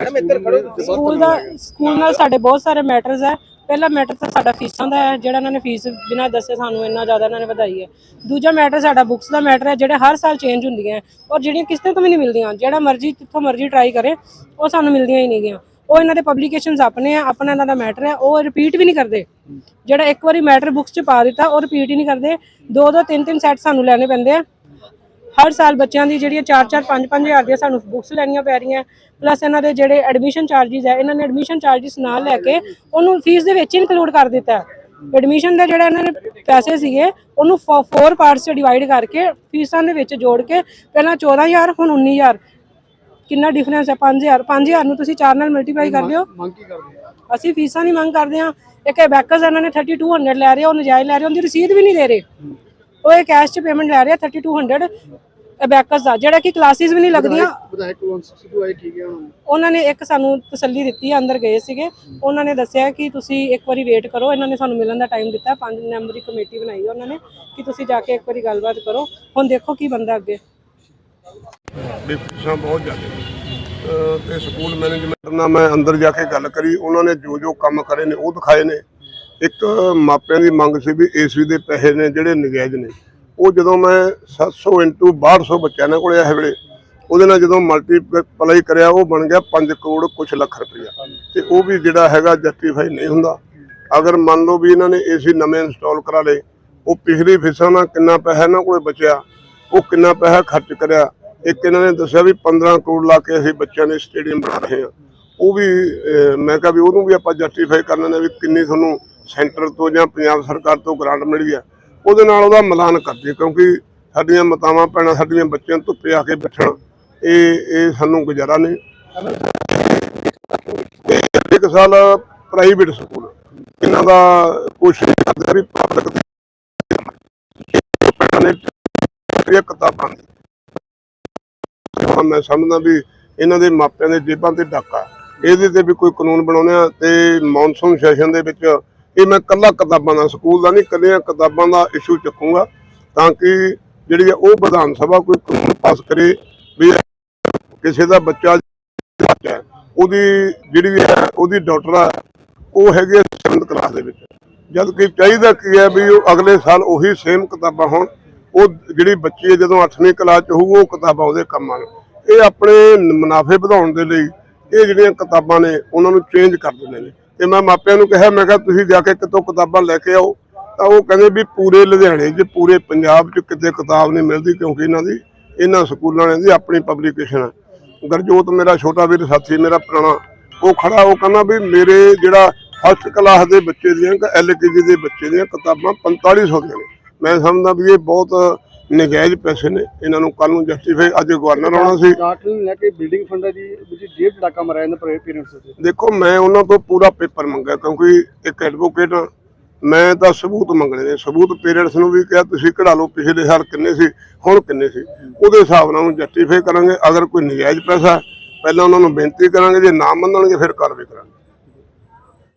Madam, ਇੱਧਰ ਖੜੋ ਤੁਸੀਂ। ਸਕੂਲ ਦਾ ਸਕੂਲ ਨਾਲ ਸਾਡੇ ਬਹੁਤ ਸਾਰੇ ਮੈਟਰਸ ਹੈ। ਪਹਿਲਾ ਮੈਟਰ ਤਾਂ ਸਾਡਾ ਫੀਸਾਂ ਦਾ ਹੈ, ਜਿਹੜਾ ਇਹਨਾਂ ਨੇ ਫੀਸ ਬਿਨਾਂ ਦੱਸੇ ਸਾਨੂੰ ਇੰਨਾ ਜ਼ਿਆਦਾ ਇਹਨਾਂ ਨੇ ਵਧਾਈ ਹੈ। ਦੂਜਾ ਮੈਟਰ ਸਾਡਾ ਬੁੱਕਸ ਦਾ ਮੈਟਰ ਹੈ, ਜਿਹੜੇ ਹਰ ਸਾਲ ਚੇਂਜ ਹੁੰਦੀਆਂ ਹੈ ਔਰ ਜਿਹੜੀਆਂ ਕਿਸੇ ਤੋਂ ਵੀ ਨਹੀਂ ਮਿਲਦੀਆਂ। ਜਿਹੜਾ ਮਰਜ਼ੀ, ਜਿੱਥੋਂ ਮਰਜ਼ੀ ਟਰਾਈ ਕਰੇ, ਉਹ ਸਾਨੂੰ ਮਿਲਦੀਆਂ ਹੀ ਨਹੀਂ ਗੀਆਂ। ਉਹ ਇਹਨਾਂ ਦੇ ਪਬਲੀਕੇਸ਼ਨਸ ਆਪਣੇ ਆ ਆਪਣਾ ਇਹਨਾਂ ਦਾ ਮੈਟਰ ਹੈ, ਉਹ ਰਿਪੀਟ ਵੀ ਨਹੀਂ ਕਰਦੇ। ਜਿਹੜਾ ਇੱਕ ਵਾਰੀ ਮੈਟਰ ਬੁੱਕਸ 'ਚ ਪਾ ਦਿੱਤਾ, ਉਹ ਰਿਪੀਟ ਹੀ ਨਹੀਂ ਕਰਦੇ। ਦੋ ਦੋ, ਤਿੰਨ ਤਿੰਨ ਸੈੱਟ ਸਾਨੂੰ ਲੈਣੇ ਪੈਂਦੇ ਆ। ਹਰ ਸਾਲ ਬੱਚਿਆਂ ਦੀ ਜਿਹੜੀਆਂ 4-4 5-5 ਹਜ਼ਾਰ ਦੀਆਂ ਸਾਨੂੰ ਬੁੱਕਸ ਲੈਣੀਆਂ ਪੈ ਰਹੀਆਂ। ਪਲੱਸ ਇਹਨਾਂ ਦੇ ਜਿਹੜੇ ਐਡਮਿਸ਼ਨ ਚਾਰਜਿਸ ਹੈ ਇਹਨਾਂ ਨੇ ਐਡਮਿਸ਼ਨ ਚਾਰਜਿਸ ਨਾਲ ਲੈ ਕੇ ਉਹਨੂੰ ਫੀਸ ਦੇ ਵਿੱਚ ਇਨਕਲੂਡ ਕਰ ਦਿੱਤਾ ਐਡਮਿਸ਼ਨ ਦਾ ਜਿਹੜਾ ਇਹਨਾਂ ਨੇ ਪੈਸੇ ਸੀਗੇ ਉਹਨੂੰ ਫੋਰ ਪਾਰਟਸ 'ਚ ਡਿਵਾਈਡ ਕਰਕੇ ਫੀਸਾਂ ਦੇ ਵਿੱਚ ਜੋੜ ਕੇ ਪਹਿਲਾਂ 14000 ਹੁਣ 19000 ਕਿੰਨਾ ਡਿਫਰੈਂਸ ਹੈ? 5000 5000 ਨੂੰ ਤੁਸੀਂ ਚਾਰ ਨਾਲ ਮਲਟੀਪਲਾਈ ਕਰ ਲਿਓ। ਅਸੀਂ ਫੀਸਾਂ ਨਹੀਂ ਮੰਗ ਕਰਦੇ ਹਾਂ। ਇੱਕ ਬੈਕਰਸ ਇਹਨਾਂ ਨੇ 3200 ਲੈ ਰਹੇ ਉਹ ਨਜਾਇਜ਼ ਲੈ ਰਹੇ ਉਹਦੀ ਰਸੀਦ ਵੀ ਨਹੀਂ ਦੇ ਰਹੇ। ਉਹ ਇਹ ਕੈਸ਼ 'ਚ ਪੇਮੈਂਟ ਲੈ ਰਹੇ ਆ 3200 ਬੈਕਰਸ ਦਾ ਜਿਹੜਾ ਕਿ ਕਲਾਸਿਸ ਵੀ ਨਹੀਂ ਲੱਗਦੀਆਂ। ਵਿਧਾਇਕ 162 ਆਏ ਕੀ ਗਿਆ ਉਹਨਾਂ ਨੇ ਇੱਕ ਸਾਨੂੰ ਤਸੱਲੀ ਦਿੱਤੀ ਅੰਦਰ ਗਏ ਸੀਗੇ। ਉਹਨਾਂ ਨੇ ਦੱਸਿਆ ਕਿ ਤੁਸੀਂ ਇੱਕ ਵਾਰੀ ਵੇਟ ਕਰੋ ਇਹਨਾਂ ਨੇ ਸਾਨੂੰ ਮਿਲਣ ਦਾ ਟਾਈਮ ਦਿੱਤਾ ਪੰਜ ਮੈਂਬਰੀ ਕਮੇਟੀ ਬਣਾਈ ਹੈ ਉਹਨਾਂ ਨੇ ਕਿ ਤੁਸੀਂ ਜਾ ਕੇ ਇੱਕ ਵਾਰੀ ਗੱਲਬਾਤ ਕਰੋ। ਹੁਣ ਦੇਖੋ ਕੀ ਬੰਦਾ ਅੱਗੇ। ਫੀਸਾਂ ਬਹੁਤ ਜ਼ਿਆਦਾ। ਤੇ ਸਕੂਲ ਮੈਨੇਜਮੈਂਟ ਨਾਲ ਮੈਂ ਅੰਦਰ ਜਾ ਕੇ ਗੱਲ ਕਰੀ ਉਹਨਾਂ ਨੇ ਜੋ ਜੋ ਕੰਮ ਕਰੇ ਨੇ ਉਹ ਦਿਖਾਏ ਨੇ। ਇੱਕ ਮਾਪਿਆਂ ਦੀ ਮੰਗ ਸੀ ਵੀ ਏਸੀ ਦੇ ਪੈਸੇ ਨੇ ਜਿਹੜੇ ਨਜਾਇਜ਼ ਨੇ। ਉਹ ਜਦੋਂ ਮੈਂ 700 ਇਨਟੂ 1200 ਬੱਚਿਆਂ ਨਾਲ ਕੋਲੇ ਇਹ ਵੇਲੇ, ਉਹਦੇ ਨਾਲ ਜਦੋਂ ਮਲਟੀਪਲਾਈ ਕਰਿਆ, ਉਹ ਬਣ ਗਿਆ 5 ਕਰੋੜ ਕੁਛ ਲੱਖ ਰੁਪਇਆ ਤੇ ਉਹ ਵੀ ਜਿਹੜਾ ਹੈਗਾ ਜਸਟੀਫਾਈ ਨਹੀਂ ਹੁੰਦਾ। ਅਗਰ ਮੰਨ ਲਓ ਵੀ ਇਹਨਾਂ ਨੇ ਏਸੀ ਨਵੇਂ ਇੰਸਟਾਲ ਕਰਾ ਲਏ, ਉਹ ਪਿਛਲੀ ਫੀਸਾਂ ਨਾਲ ਕਿੰਨਾ ਪੈਸਾ ਇਹਨਾਂ ਕੋਲੇ ਬਚਿਆ, ਉਹ ਕਿੰਨਾ ਪੈਸਾ ਖਰਚ ਕਰਿਆ, ਇੱਕ ਇਹਨਾਂ ਨੇ ਦੱਸਿਆ ਵੀ 15 ਕਰੋੜ ਲਾ ਕੇ ਅਸੀਂ ਬੱਚਿਆਂ ਦੇ ਸਟੇਡੀਅਮ ਬਣਾ ਰਹੇ ਹਾਂ। ਉਹ ਵੀ ਮੈਂ ਕਿਹਾ ਵੀ ਉਹਨੂੰ ਵੀ ਆਪਾਂ ਜਸਟੀਫਾਈ ਕਰਨਾ ਨੇ ਵੀ ਕਿੰਨੀ ਤੁਹਾਨੂੰ ਸੈਂਟਰ ਤੋਂ ਜਾਂ ਪੰਜਾਬ ਸਰਕਾਰ ਤੋਂ ਗ੍ਰਾਂਟ ਮਿਲੀ ਆ, ਉਹਦੇ ਨਾਲ ਉਹਦਾ ਮਿਲਾਨ ਕਰਦੇ ਕਿਉਂਕਿ ਸਾਡੀਆਂ ਮਾਤਾਵਾਂ ਭੈਣਾਂ ਸਾਡੀਆਂ ਬੱਚਿਆਂ ਧੁੱਪੇ ਆ ਕੇ ਬੈਠਣ, ਇਹ ਇਹ ਸਾਨੂੰ ਗੁਜ਼ਾਰਾ ਨਹੀਂ। ਇੱਕ ਸਾਲ ਪ੍ਰਾਈਵੇਟ ਸਕੂਲ ਇਹਨਾਂ ਦਾ ਕੋਸ਼ਿਸ਼ ਕਰਦੇ ਵੀ ਪਬਲਿਕ ਨੇ ਕਿਤਾਬਾਂ ਦੀ ਮੈਂ ਸਮਝਦਾ ਵੀ ਇਹਨਾਂ ਦੇ ਮਾਪਿਆਂ ਦੇ ਜੇਬਾਂ ਤੇ ਡਾਕਾ, ਇਹਦੇ ਤੇ ਵੀ ਕੋਈ ਕਾਨੂੰਨ ਬਣਾਉਣੇ ਆ ਤੇ ਮੌਨਸੂਨ ਸੈਸ਼ਨ ਦੇ ਵਿੱਚ ਇਹ ਮੈਂ ਕੱਲਾ ਕਿਤਾਬਾਂ ਦਾ ਸਕੂਲ ਦਾ ਨਹੀਂ ਕੱਲੀਆਂ ਕਿਤਾਬਾਂ ਦਾ ਇਸ਼ੂ ਚੱਕੂੰਗਾ ਤਾਂ ਕਿ ਜਿਹੜੀ ਆ ਉਹ ਵਿਧਾਨ ਸਭਾ ਕੋਈ ਕਾਨੂੰਨ ਪਾਸ ਕਰੇ ਵੀ ਕਿਸੇ ਦਾ ਬੱਚਾ ਉਹਦੀ ਜਿਹੜੀ ਹੈ, ਉਹਦੀ ਡਾਕਟਰ ਆ, ਉਹ ਹੈਗੀ 7th ਕਲਾਸ ਦੇ ਵਿੱਚ। ਜਦ ਕਿ ਚਾਹੀਦਾ ਕੀ ਹੈ ਵੀ ਉਹ ਅਗਲੇ ਸਾਲ ਉਹੀ ਸੇਮ ਕਿਤਾਬਾਂ ਹੋਣ, ਉਹ ਜਿਹੜੀ ਬੱਚੀ ਹੈ ਜਦੋਂ 8ਵੀਂ ਕਲਾਸ ਚ ਹੋਊ, ਉਹ ਕਿਤਾਬਾਂ ਉਹਦੇ ਕੰਮ ਆਉਣ ਇਹ ਆਪਣੇ ਮੁਨਾਫੇ ਵਧਾਉਣ ਦੇ ਲਈ ਇਹ ਜਿਹੜੀਆਂ ਕਿਤਾਬਾਂ ਨੇ, ਉਹਨਾਂ ਨੂੰ ਚੇਂਜ ਕਰ ਦਿੰਦੇ ਨੇ। ਤੇ ਮੈਂ ਮਾਪਿਆਂ ਨੂੰ ਕਿਹਾ, ਮੈਂ ਕਿਹਾ ਤੁਸੀਂ ਜਾ ਕੇ ਕਿਤੋਂ ਕਿਤਾਬਾਂ ਲੈ ਕੇ ਆਓ। ਤਾਂ ਉਹ ਕਹਿੰਦੇ ਵੀ ਪੂਰੇ ਲੁਧਿਆਣੇ 'ਚ, ਪੂਰੇ ਪੰਜਾਬ 'ਚ ਕਿਤੇ ਕਿਤਾਬ ਨਹੀਂ ਮਿਲਦੀ ਕਿਉਂਕਿ ਇਹਨਾਂ ਦੀ, ਇਹਨਾਂ ਸਕੂਲਾਂ ਨੇ ਦੀ ਆਪਣੀ ਪਬਲੀਕੇਸ਼ਨ ਹੈ ਗਰਜੋਤ ਮੇਰਾ ਛੋਟਾ ਵੀਰ ਸਾਥੀ, ਮੇਰਾ ਪੁਰਾਣਾ, ਉਹ ਖੜਾ, ਉਹ ਕਹਿੰਦਾ ਵੀ ਮੇਰੇ ਜਿਹੜਾ ਫਸਟ ਕਲਾਸ ਦੇ ਬੱਚੇ ਦੀਆਂ ਐਲਕੇਜੀ ਦੇ ਬੱਚੇ ਦੀਆਂ ਕਿਤਾਬਾਂ 4500 ਦੀਆਂ ਨੇ। ਮੈਂ ਸਮਝਦਾ ਵੀ ਇਹ ਬਹੁਤ ਨਜਾਇਜ਼ ਪੈਸੇ ਨੇ ਇਹਨਾਂ ਨੂੰ ਕੱਲ ਨੂੰ ਜਸਟੀਫਾਈ ਅੱਜ ਗਵਰਨਰ ਆਉਣਾ ਸੀ। ਡਾਕਟਰ ਨੂੰ ਲੈ ਕੇ ਬਿਲਡਿੰਗ ਫੰਡਾਂ ਦੀ ਵਿੱਚ ਜੇਬ ਡਾਕਾ ਮਰਾਇਆ ਇਹਨਾਂ ਪੇਰੈਂਟਸ ਦੇ ਦੇਖੋ ਮੈਂ ਉਹਨਾਂ ਤੋਂ ਪੂਰਾ ਪੇਪਰ ਮੰਗਿਆ ਕਿਉਂਕਿ ਇੱਕ ਐਡਵੋਕੇਟ ਮੈਂ ਤਾਂ ਸਬੂਤ ਮੰਗਣੇ ਨੇ। ਸਬੂਤ ਪੇਰੈਂਟਸ ਨੂੰ ਵੀ ਕਿਹਾ ਤੁਸੀਂ ਕਢਾ ਲਓ ਪਿਛਲੇ ਸਾਲ ਕਿੰਨੇ ਸੀ ਹੁਣ ਕਿੰਨੇ ਸੀ। ਉਹਦੇ ਹਿਸਾਬ ਨਾਲ ਉਹਨੂੰ ਜਸਟੀਫਾਈ ਕਰਾਂਗੇ। ਅਗਰ ਕੋਈ ਨਜਾਇਜ਼ ਪੈਸਾ ਪਹਿਲਾਂ ਉਹਨਾਂ ਨੂੰ ਬੇਨਤੀ ਕਰਾਂਗੇ ਜੇ ਨਾ ਮੰਨਣਗੇ ਫਿਰ ਕਾਰਵਾਈ ਕਰਾਂਗੇ।